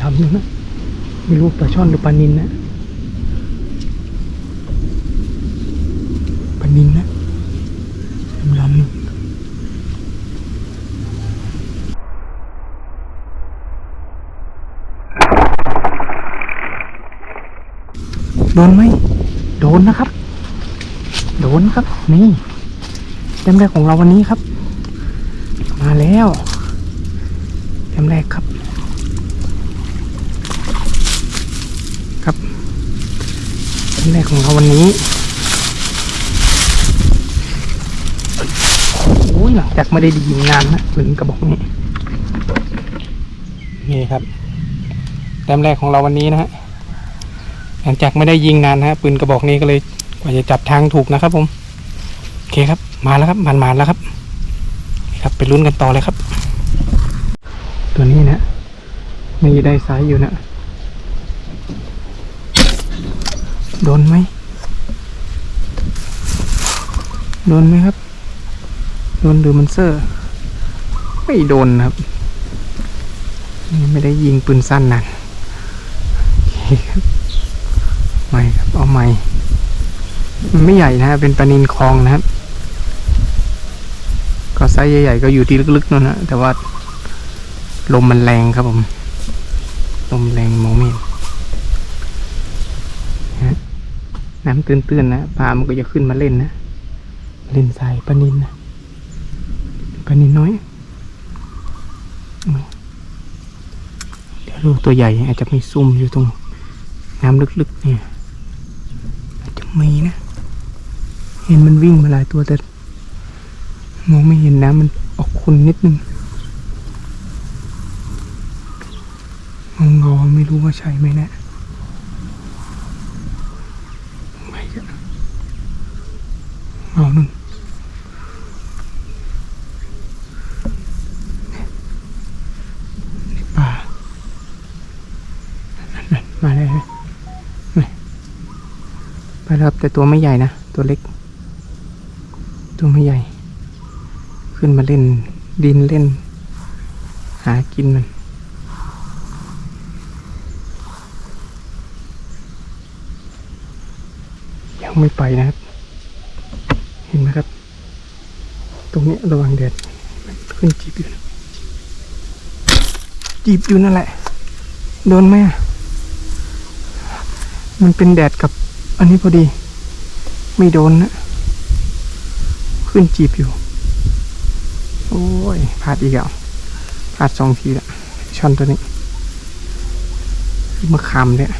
ดำๆอยู่นะไม่รู้ปลาช่อนหรือปลานินนะปลานินนะดำๆโดนไหม โดนนะครับ โดนครับ นี่เต็มแรกของเราวันนี้ครับ มาแล้วเต็มแรกครับ ครับเต็มแรกของเราวันนี้โอ้ยหลังจากไม่ได้ดีงานนะปืนกระบอกนี้นี่ครับเต็มแรกของเราวันนี้นะฮะหลังจากไม่ได้ยิงนานนะฮะปืนกระบอกนี้ก็เลยกว่าจะจับทางถูกนะครับผมโอเคครับ มาแล้วครับมันมาแล้วครับ ครับไปลุ้นกันต่อเลยครับ ตัวนี้นะนี่ได้สายอยู่นะ โดนไหม โดนไหมครับ โดนหรือมันเซอร์ ไม่โดนนะครับนี่ไม่ได้ยิงปืนสั้นนั่นโอเคครับไม่ครับ เอาไม่มันไม่ใหญ่นะเป็นปลานินคลองนะครับ ก็ไซส์ใหญ่ๆก็อยู่ที่ลึกๆนั่นนะแต่ว่าลมมันแรงครับผม ลมแรงมองไม่เห็นฮะ น้ำตื้นๆนะปลามันก็จะขึ้นมาเล่นนะเล่นทรายปลานินนะปลานินน้อยเดี๋ยวลูกตัวใหญ่อาจจะไมีซุ่มอยู่ตรง น้ำลึกๆเนี่ยอาจจะมีนะ เห็นมันวิ่งมาหลายตัวแต่มองไม่เห็นน้ำมันออกขุ่นนิดนึงงงาๆไม่รู้ว่าใช่ไหมนะไม่กัน เงาหนึ่งป่ามาเลยไปครับแต่ตัวไม่ใหญ่นะ ตัวเล็ก ตัวไม่ใหญ่ ขึ้นมาเล่นดินเล่น หากินมันยังไม่ไปนะครับ เห็นไหมครับ ตรงนี้ระวังแดดมันขึ้นจีบอยู่จีบอยู่นั่นแหละ โดนไหมมันเป็นแดดกับอันนี้พอดี ไม่โดนนะขึ้นจีบอยู่ โอ้ยพลาดอีกแล้วพลาดสองทีละช่อนตัวนี้มะขามเนี่ย